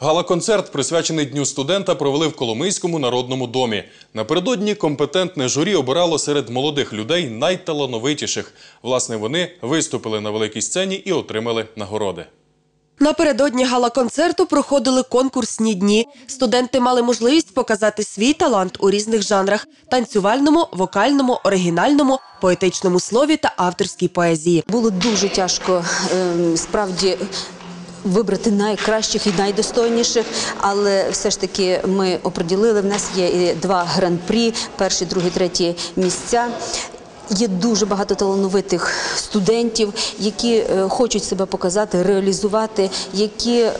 Гала-концерт, присвячений Дню студента, провели в Коломийському народному домі. Напередодні компетентне журі обирало серед молодих людей найталановитіших. Власне, вони виступили на великій сцені і отримали нагороди. Напередодні гала-концерту проходили конкурсні дні. Студенти мали можливість показати свій талант у різних жанрах: танцювальному, вокальному, оригінальному, поетичному слові та авторській поезії. Було дуже тяжко ем, справді. Вибрати найкращих і найдостойніших, але все ж таки ми оприділили. В нас є два гран-прі, перші, другі, треті місця. Є дуже багато талановитих студентів, які е, хочуть себе показати, реалізувати, які е,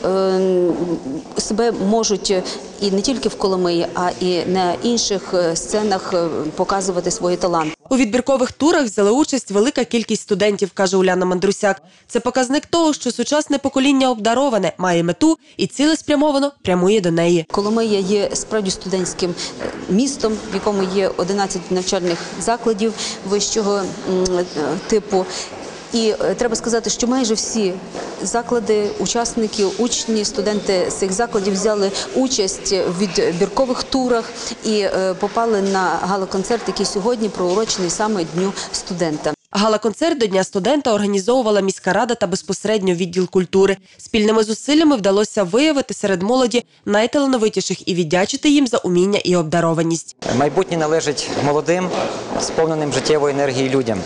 себе можуть і не тільки в Коломиї, а і на інших е, сценах е, показувати свої таланти. У відбіркових турах взяли участь велика кількість студентів, каже Уляна Мандрусяк. Це показник того, що сучасне покоління обдароване, має мету і цілеспрямовано прямує до неї. Коломия є справді студентським е, містом, в якому є 11 навчальних закладів вищого е, типу. І е, треба сказати, що майже всі заклади, учасники, учні, студенти цих закладів взяли участь в відбіркових турах і е, попали на гала-концерт, який сьогодні проурочений саме Дню студента. Гала-концерт до Дня студента організовувала міська рада та безпосередньо відділ культури. Спільними зусиллями вдалося виявити серед молоді найталановитіших і віддячити їм за уміння і обдарованість. Майбутнє належить молодим, сповненим життєвої енергії людям.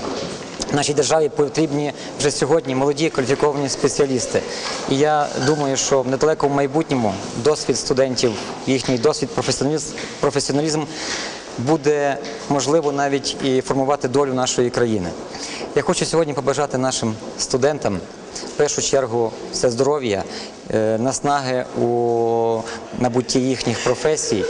Нашій державі потрібні вже сьогодні молоді кваліфіковані спеціалісти. І я думаю, що в недалекому майбутньому досвід студентів, їхній досвід, професіоналізм, професіоналізм буде можливо навіть і формувати долю нашої країни. Я хочу сьогодні побажати нашим студентам в першу чергу все здоров'я, е, наснаги у набутті їхніх професій,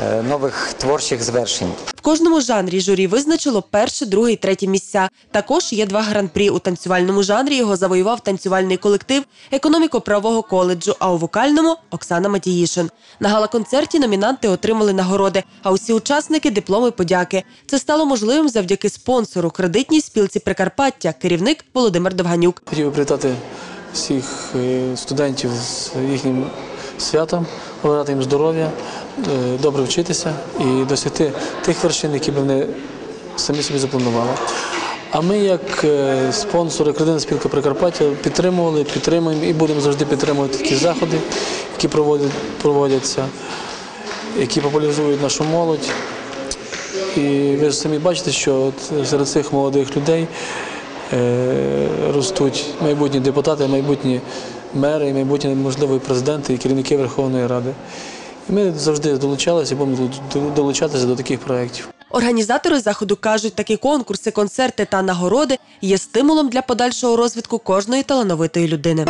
е, нових творчих звершень. В кожному жанрі журі визначило перше, друге і третє місця. Також є два гран-прі. У танцювальному жанрі його завоював танцювальний колектив економіко-правового коледжу, а у вокальному Оксана Матіїшин. На гала-концерті номінанти отримали нагороди, а усі учасники дипломи подяки. Це стало можливим завдяки спонсору кредитній спілці Прикарпаття, керівник Володимир Довганюк. Хотів би привітати всіх е, студентів з їхнім святом, побажати їм здоров'я, е, добре вчитися і досягти тих вершин, які б вони самі собі запланували. А ми, як е, спонсори кредитна спілка Прикарпаття, підтримували, підтримуємо і будемо завжди підтримувати такі заходи, які проводять, проводяться, які популяризують нашу молодь. І ви ж самі бачите, що серед цих молодих людей ростуть майбутні депутати, майбутні мери, майбутні, можливо, і президенти, і керівники Верховної Ради. І ми завжди долучалися і будемо долучатися до таких проєктів. Організатори заходу кажуть, такі конкурси, концерти та нагороди є стимулом для подальшого розвитку кожної талановитої людини.